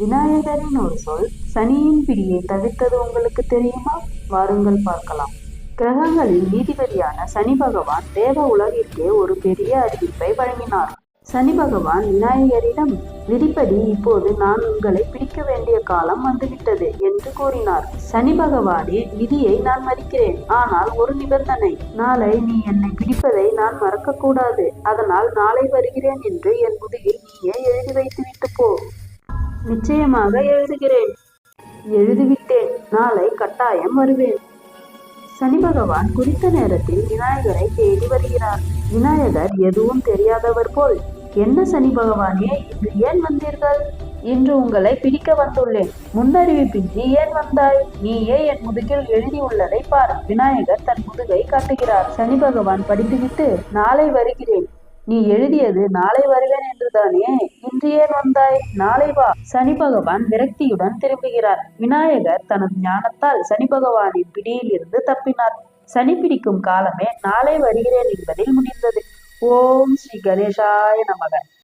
விநாயகரின் ஒரு சொல் சனியின் பிடியை தவிர்த்தது உங்களுக்கு தெரியுமா? வாருங்கள் பார்க்கலாம். கிரகங்களின் நீதிபதியான சனி பகவான் தேவ உலகிற்கே ஒரு பெரிய அறிவிப்பை வழங்கினார். சனி பகவான் விநாயகரிடம் விதிப்படி இப்போது நான் உங்களை பிடிக்க வேண்டிய காலம் வந்துவிட்டது என்று கூறினார். சனி பகவானே விதியை நான் மதிக்கிறேன். ஆனால் ஒரு நிபந்தனை நாளை நீ என்னை பிடிப்பதை நான் மறக்கக்கூடாது. அதனால் நாளை வருகிறேன் என்று என் முதுகில் நீயே எழுதி வைத்துவிட்டு நிச்சயமாக எழுதுகிறேன். எழுதிவிட்டேன். நாளை கட்டாயம் வருவேன். சனி பகவான் குறித்த நேரத்தில் விநாயகரை தேடி வருகிறார். விநாயகர் எதுவும் தெரியாதவர் போல் என்ன சனி பகவானே இன்று ஏன் வந்தீர்கள்? இன்று உங்களை பிடிக்க வந்துள்ளேன். முன்னறிவிப்பின்றி ஏன் வந்தாய்? நீயே என் முதுகில் எழுதியுள்ளதை பார். விநாயகர் தன் முதுகை காட்டுகிறார். சனி பகவான் படித்துவிட்டு நாளை வருகிறேன். நீ எழுதியது நாளை வருவேன் என்றுதானே இன்று ஏன் வந்தாய். நாளை வா. சனி பகவான் விரக்தியுடன் திரும்புகிறார். விநாயகர் தனது ஞானத்தால் சனி பகவானின் பிடியில் இருந்து தப்பினார். சனி பிடிக்கும் காலமே நாளை வருகிறேன் என்பதில் முடிந்தது. ஓம் ஸ்ரீ கணேசாய நமக.